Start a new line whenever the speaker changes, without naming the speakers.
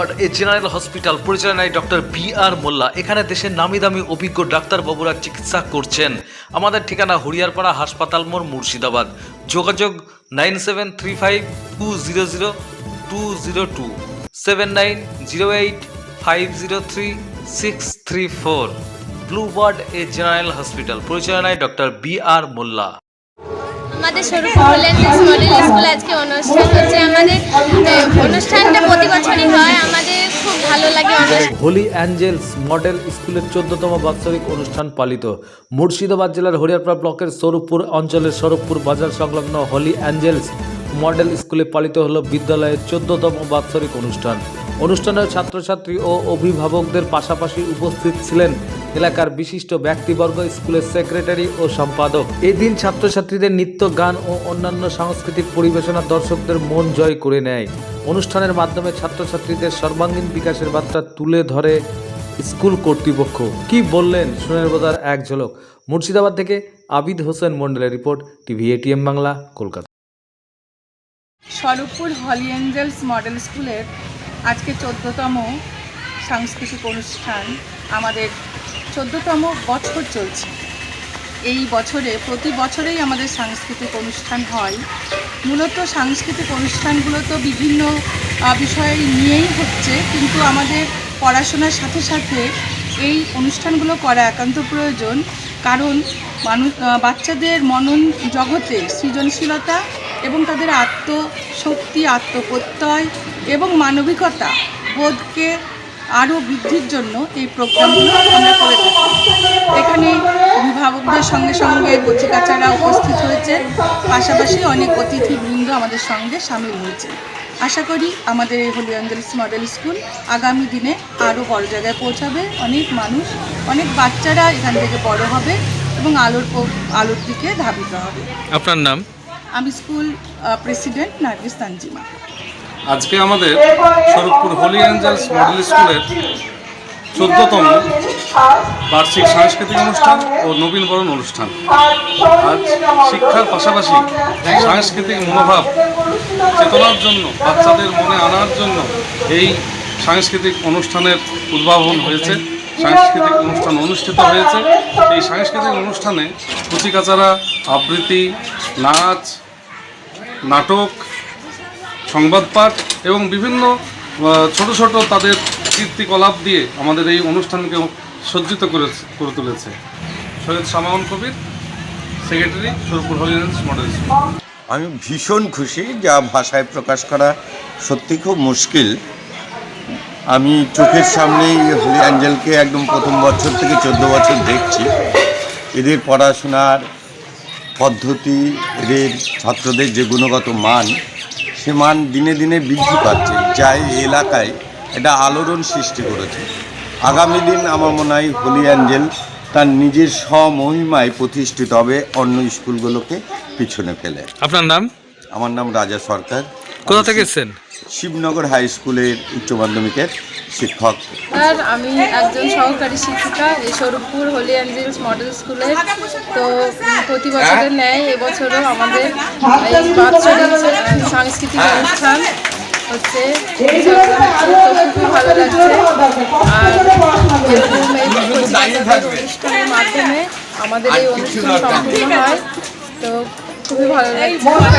But a general hospital পরিচালনায় doctor B R Molla. এখানে দেশের নামি দামি অভিজ্ঞ ডাক্তারবাবুরা চিকিৎসা করছেন। আমাদের ঠিকানা হরিয়ারপাড়া হাসপাতাল মোড়, মুর্শিদাবাদ। যোগাযোগ nine seven three five two zero zero two zero two, seven nine zero eight five zero three six three four. Blue bird a general hospital পরিচালনায় ডক্টর বি আর মোল্লা।
আমাদের স্বরূপ মডেল স্কুল আজকে অনুষ্ঠান হচ্ছে। আমাদের অনুষ্ঠানটা প্রতি বছরই হয়। আমাদের খুব ভালো লাগে
হোলি অ্যাঞ্জেলস মডেল স্কুলের চোদ্দতম বাৎসরিক অনুষ্ঠান পালিত। মুর্শিদাবাদ জেলার হরিয়ারপাড়া ব্লকের স্বরূপপুর অঞ্চলের স্বরূপপুর বাজার সংলগ্ন হোলি অ্যাঞ্জেলস মডেল স্কুলে পালিত হল বিদ্যালয়ের চোদ্দতম বাৎসরিক অনুষ্ঠান। অনুষ্ঠানে ছাত্রছাত্রী ও অভিভাবকদের পাশাপাশি উপস্থিত ছিলেন এলাকার বিশিষ্ট ব্যক্তিবর্গ, স্কুলের সেক্রেটারি ও সম্পাদক। এদিন ছাত্রছাত্রীদের নৃত্য গান ও অন্যান্য সাংস্কৃতিক পরিবেশনা দর্শকদের মন জয় করে নেয়। অনুষ্ঠানের মাধ্যমে ছাত্রছাত্রীদের সর্বাঙ্গীন বিকাশের বার্তা তুলে ধরে স্কুল কর্তৃপক্ষ। কি বললেন শুনের বোধার এক ঝলক? মুর্শিদাবাদ থেকে আবিদ হোসেন মন্ডলের report, TV ATM Bangla, Kolkata.
Swaruppur holy angels model স্কুলের আজকে চোদ্দতম সাংস্কৃতিক অনুষ্ঠান আমাদের চোদ্দোতম বছর চলছে। এই বছরে প্রতি বছরেই আমাদের সাংস্কৃতিক অনুষ্ঠান হয়। মূলত সাংস্কৃতিক অনুষ্ঠানগুলো তো বিভিন্ন বিষয় নিয়েই হচ্ছে, কিন্তু আমাদের পড়াশোনার সাথে সাথে এই অনুষ্ঠানগুলো করা একান্ত প্রয়োজন। কারণ মানুষ বাচ্চাদের মনন জগতে সৃজনশীলতা এবং তাদের আত্মশক্তি, আত্মপ্রত্যয় এবং মানবিকতা বোধকে আরও বৃদ্ধির জন্য এই প্রোগ্রামগুলো আমরা করে থাকি। এখানে অভিভাবকদের সঙ্গে সঙ্গে কচিকাচারা উপস্থিত হয়েছে। পাশাপাশি অনেক অতিথিবৃন্দ আমাদের সঙ্গে সামিল হয়েছে। আশা করি আমাদের এই হোলি অ্যাঞ্জেলস মডেল স্কুল আগামী দিনে আরও বড় জায়গায় পৌঁছাবে। অনেক মানুষ অনেক বাচ্চারা এখান থেকে বড় হবে এবং আলোর আলোর দিকে ধাবিত হবে।
আপনার নাম?
আমি স্কুল প্রেসিডেন্ট নার্গিস তানজিমা।
আজকে আমাদের স্বরূপপুর হোলি অ্যাঞ্জেলস মডেল স্কুলের চোদ্দতম বার্ষিক সাংস্কৃতিক অনুষ্ঠান ও নবীনবরণ অনুষ্ঠান। আজ শিক্ষার পাশাপাশি সাংস্কৃতিক মনোভাব চেতনার জন্য, বাচ্চাদের মনে আনার জন্য এই সাংস্কৃতিক অনুষ্ঠানের উদ্ভাবন হয়েছে, সাংস্কৃতিক অনুষ্ঠান অনুষ্ঠিত হয়েছে। এই সাংস্কৃতিক অনুষ্ঠানে কচিকাচারা আবৃত্তি, নাচ, নাটক সংবাদ পাঠ এবং বিভিন্ন ছোট ছোট তাদের কীর্তিকলাপ দিয়ে আমাদের এই অনুষ্ঠানকে সজ্জিত করে করে তুলেছে। সৈয়দ সামাউন কবির, সেক্রেটারি সুরপুর হলিডেন্স মডেল
আমি ভীষণ খুশি যা ভাষায় প্রকাশ করা সত্যি খুব মুশকিল। আমি চোখের সামনেই হোলি অ্যাঞ্জেলকে একদম প্রথম বছর থেকে চোদ্দ বছর দেখছি। এদের পড়াশোনার পদ্ধতি, এদের ছাত্রদের যে গুণগত মান সে মান দিনে দিনে বৃদ্ধি পাচ্ছে যা এই এলাকায় একটা আলোড়ন সৃষ্টি করেছে। আগামী দিন আমার মনে হয় হোলি অ্যাঞ্জেল তার নিজের স্বমহিমায় প্রতিষ্ঠিত হবে অন্য স্কুলগুলোকে পিছনে ফেলে।
আপনার নাম?
আমার নাম রাজা সরকার।
কোথা থেকে এসেছেন?
শিবনগর হাই স্কুলের উচ্চ মাধ্যমিকের শিক্ষক।
আর আমি একজন সহকারী শিক্ষিকা এই স্বরূপপুর হোলি অ্যাঞ্জেলস মডেল স্কুলের। তো প্রতি বছরের ন্যায় এবছরও আমাদের এই বাৎসরিক সাংস্কৃতিক অনুষ্ঠান হচ্ছে খুবই ভালো লাগছে। আর অনুষ্ঠানের মাধ্যমে আমাদের এই অনুষ্ঠান সম্পূর্ণ হয় তো খুবই ভালো লাগছে।